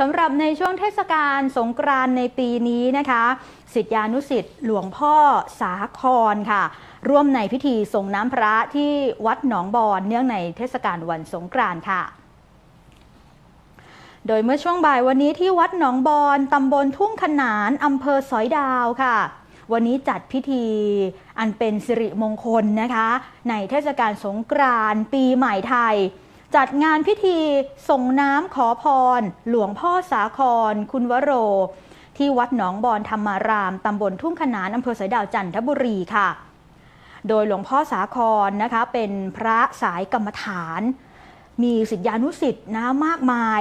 สำหรับในช่วงเทศกาลสงกรานในปีนี้นะคะสิทธานุสิทธิ์หลวงพ่อสาครค่ะ ร่วมในพิธีส่งน้ำพระที่วัดหนองบอนเนื่องในเทศกาลวันสงกรานค่ะโดยเมื่อช่วงบ่ายวันนี้ที่วัดหนองบอนตำบลทุ่งขนานอำเภอสอยดาวค่ะ วันนี้จัดพิธีอันเป็นสิริมงคลนะคะ ในเทศกาลสงกรานต์ปีใหม่ไทย จัดงานพิธีส่งน้ำขอพร หลวงพ่อสาคร คุณวโร ที่วัดหนองบอนธรรมาราม ตำบลทุ่งขนานอำเภอสอยดาวจันทบุรีค่ะ โดยหลวงพ่อสาครนะคะ เป็นพระสายกรรมฐาน มีสิทธิานุสิทธิ์นะมากมาย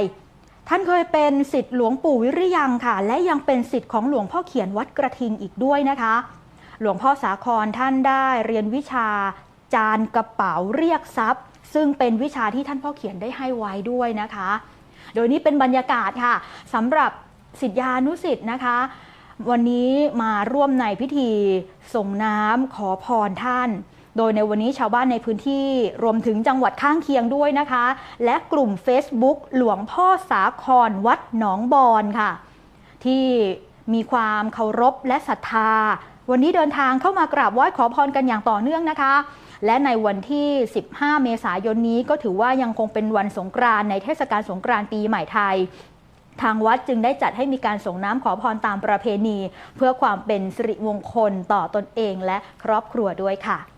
ท่านเคยเป็นสิทธิ์หลวงปู่วิริยังค่ะ และยังเป็นสิทธิ์ของหลวงพ่อเขียนวัดกระทิงอีกด้วยนะคะ หลวงพ่อสาครท่านได้เรียนวิชาจานกระเป๋าเรียกทรัพย์ ซึ่งเป็นวิชาที่ท่านพ่อเขียนได้ให้ไว้ด้วยนะคะ โดยนี้เป็นบรรยากาศค่ะสำหรับสิทธิานุสิทธ์นะคะ วันนี้มาร่วมในพิธีส่งน้ำขอพรท่าน โดยในวันนี้ชาวบ้านในพื้นที่รวมถึงจังหวัดข้างเคียงด้วยนะคะ และกลุ่ม Facebook หลวงพ่อสาครวัดหนองบอนค่ะ ที่มีความเคารพและศรัทธา วันนี้เดินทางเข้ามากราบไหว้ขอพรกันอย่างต่อเนื่องนะคะ และในวันที่ 15 เมษายนนี้ก็ถือว่ายังคงเป็นวันสงกรานต์ในเทศกาลสงกรานต์ปีใหม่ไทยทางวัดจึงได้จัดให้มีการส่งน้ำขอพรตามประเพณี เพื่อความเป็นสิริมงคลต่อตนเองและครอบครัวด้วยค่ะ